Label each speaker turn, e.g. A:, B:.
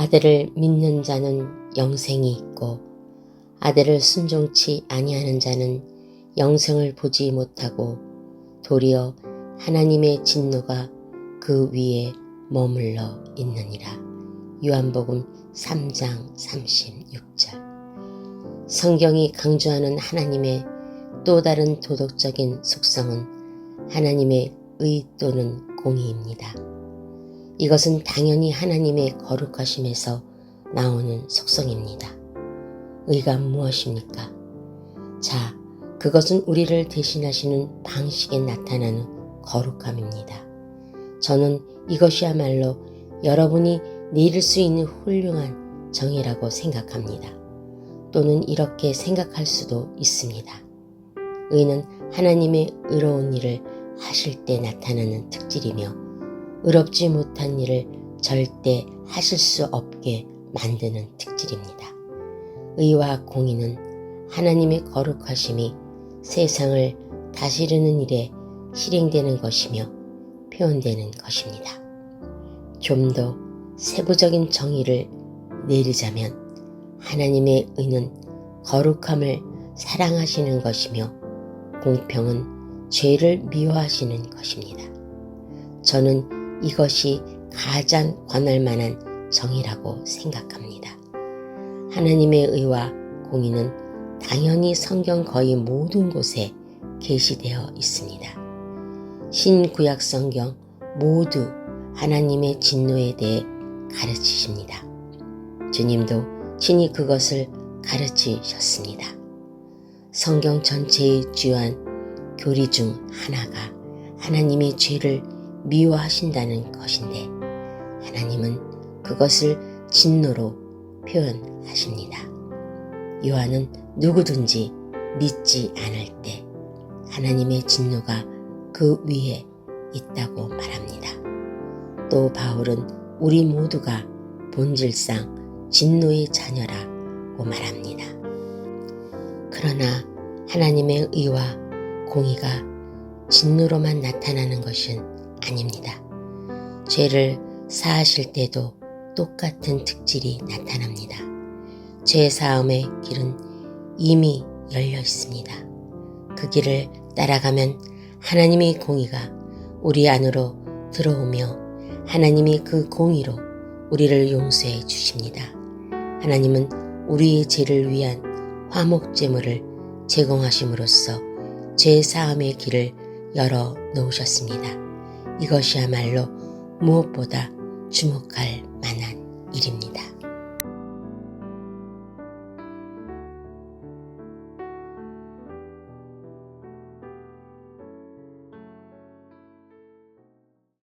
A: 아들을 믿는 자는 영생이 있고 아들을 순종치 아니하는 자는 영생을 보지 못하고 도리어 하나님의 진노가 그 위에 머물러 있느니라. 요한복음 3장 36절. 성경이 강조하는 하나님의 또 다른 도덕적인 속성은 하나님의 의 또는 공의입니다. 이것은 당연히 하나님의 거룩하심에서 나오는 속성입니다. 의가 무엇입니까? 자, 그것은 우리를 대신하시는 방식에 나타나는 거룩함입니다. 저는 이것이야말로 여러분이 내릴 수 있는 훌륭한 정의라고 생각합니다. 또는 이렇게 생각할 수도 있습니다. 의는 하나님의 의로운 일을 하실 때 나타나는 특질이며 의롭지 못한 일을 절대 하실 수 없게 만드는 특질입니다. 의와 공의는 하나님의 거룩하심이 세상을 다스리는 일에 실행되는 것이며 표현되는 것입니다. 좀 더 세부적인 정의를 내리자면 하나님의 의는 거룩함을 사랑하시는 것이며 공평은 죄를 미워하시는 것입니다. 저는 이것이 가장 권할 만한 정의라고 생각합니다. 하나님의 의와 공의는 당연히 성경 거의 모든 곳에 게시되어 있습니다. 신구약 성경 모두 하나님의 진노에 대해 가르치십니다. 주님도 친히 그것을 가르치셨습니다. 성경 전체의 주요한 교리 중 하나가 하나님의 죄를 미워하신다는 것인데 하나님은 그것을 진노로 표현하십니다. 요한은 누구든지 믿지 않을 때 하나님의 진노가 그 위에 있다고 말합니다. 또 바울은 우리 모두가 본질상 진노의 자녀라고 말합니다. 그러나 하나님의 의와 공의가 진노로만 나타나는 것은 아닙니다. 죄를 사하실 때도 똑같은 특질이 나타납니다. 죄 사함의 길은 이미 열려 있습니다. 그 길을 따라가면 하나님의 공의가 우리 안으로 들어오며 하나님이 그 공의로 우리를 용서해 주십니다. 하나님은 우리의 죄를 위한 화목제물을 제공하심으로써 죄 사함의 길을 열어 놓으셨습니다. 이것이야말로 무엇보다 주목할 만한 일입니다.